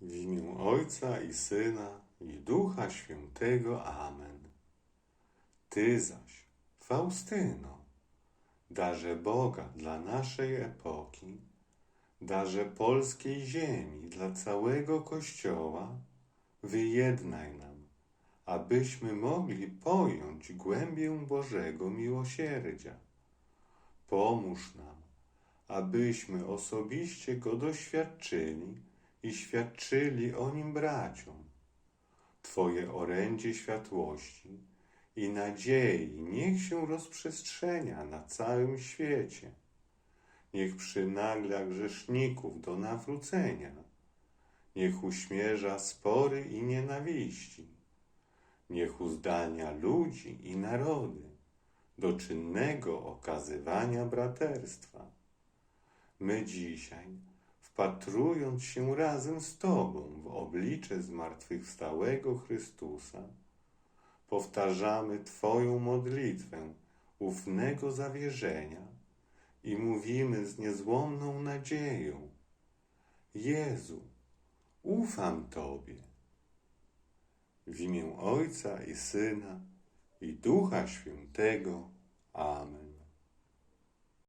W imię Ojca i Syna i Ducha Świętego. Amen. Ty zaś, Faustyno, darze Boga dla naszej epoki, darze polskiej ziemi dla całego Kościoła, wyjednaj nam, abyśmy mogli pojąć głębię Bożego miłosierdzia. Pomóż nam, abyśmy osobiście Go doświadczyli i świadczyli o Nim braciom. Twoje orędzie światłości i nadziei niech się rozprzestrzenia na całym świecie. Niech przynagla grzeszników do nawrócenia. Niech uśmierza spory i nienawiści. Niech uzdalnia ludzi i narody do czynnego okazywania braterstwa. My dzisiaj, wpatrując się razem z Tobą w oblicze zmartwychwstałego Chrystusa, powtarzamy Twoją modlitwę ufnego zawierzenia i mówimy z niezłomną nadzieją: Jezu, ufam Tobie. W imię Ojca i Syna i Ducha Świętego.